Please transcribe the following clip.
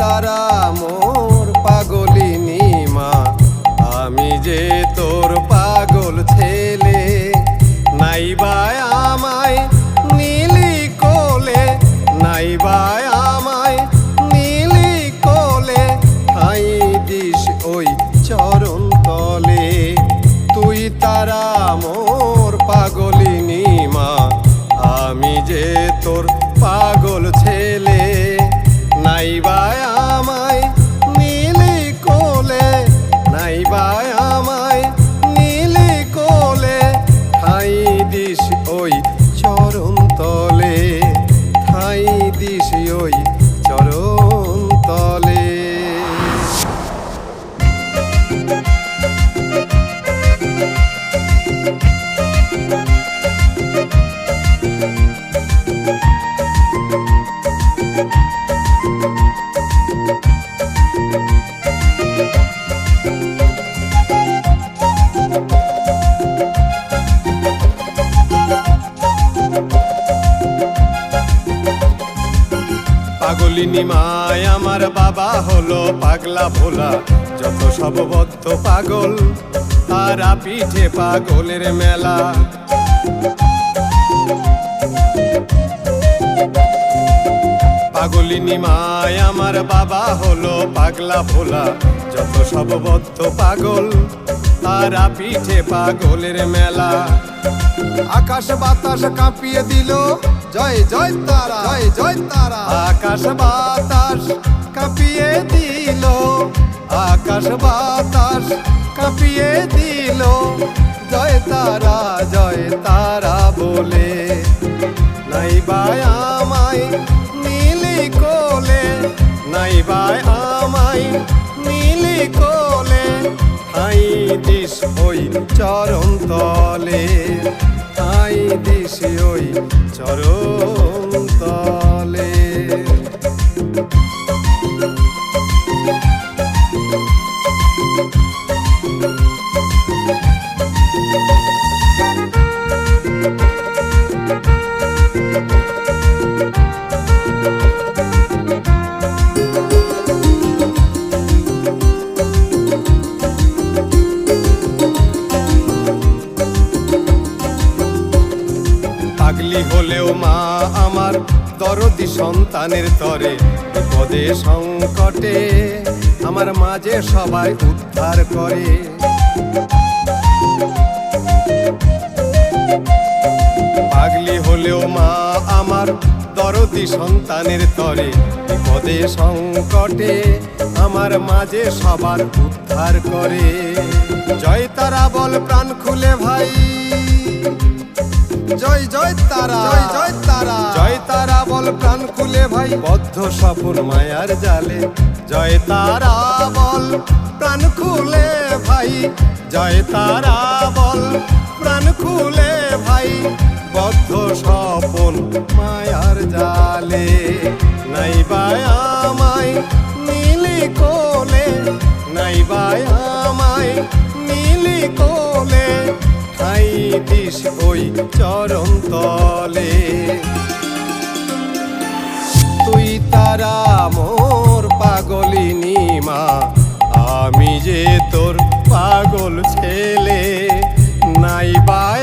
তারা মোর পাগলিনী মা। আমি যে তোর পাগল ছেলে নাইবায় আমায় নীলি কোলে নাইবায় আমায় নীলি কোলে, হাই দিস ওই চরণ তলে। তুই তারা মোর পাগলিনী মা। আমি যে তোর পাগল ছেলে চরণ পাগলিনী মায় আমার বাবা হলো পাগলা ভোলা, যত সব বদ্ধ পাগল, তারা পিঠে পাগলের মেলা। পাগলিনী মায় আমার বাবা হলো পাগলা ভোলা, যত সব বদ্ধ পাগল তারা পিঠে পাগলের মেলা। আকাশ বাতাস কাঁপিয়ে দিল জয় জয় তারা জয় জয় তারা। আকাশ বাতাস কাঁপিয়ে দিল আকাশ বাতাস কাঁপিয়ে দিল জয় তারা জয় তারা বলে। নাই বায় আমায় নীলি কোলে নাই বায় আমায় হাই দিস ওই চরণ তলে আই দিস ওই চরণ পাগলি হলেও মা আমার দরদি সন্তানের তরে, বিপদে সংকটে আমার মাঝে সবাই উদ্ধার করে। পাগলি হলেও মা আমার দরদি সন্তানের তরে, বিপদে সংকটে আমার মাঝে সবার উদ্ধার করে। জয় তারা বল, প্রাণ খুলে ভাই। জয় জয় তারা। জয় জয় তারা। জয় তারা বল প্রাণ খুলে ভাই। বদ্ধ স্বপন মায়ার জালে। জয় তারা বল প্রাণ খুলে ভাই। জয় তারা বল প্রাণ খুলে ভাই। বদ্ধ স্বপন মায়ার জালে। ঠাই দিস ওই চরণ তলে। তুই তারা মোর পাগলিনী মা, আমি যে তোর পাগল ছেলে। নাই বায়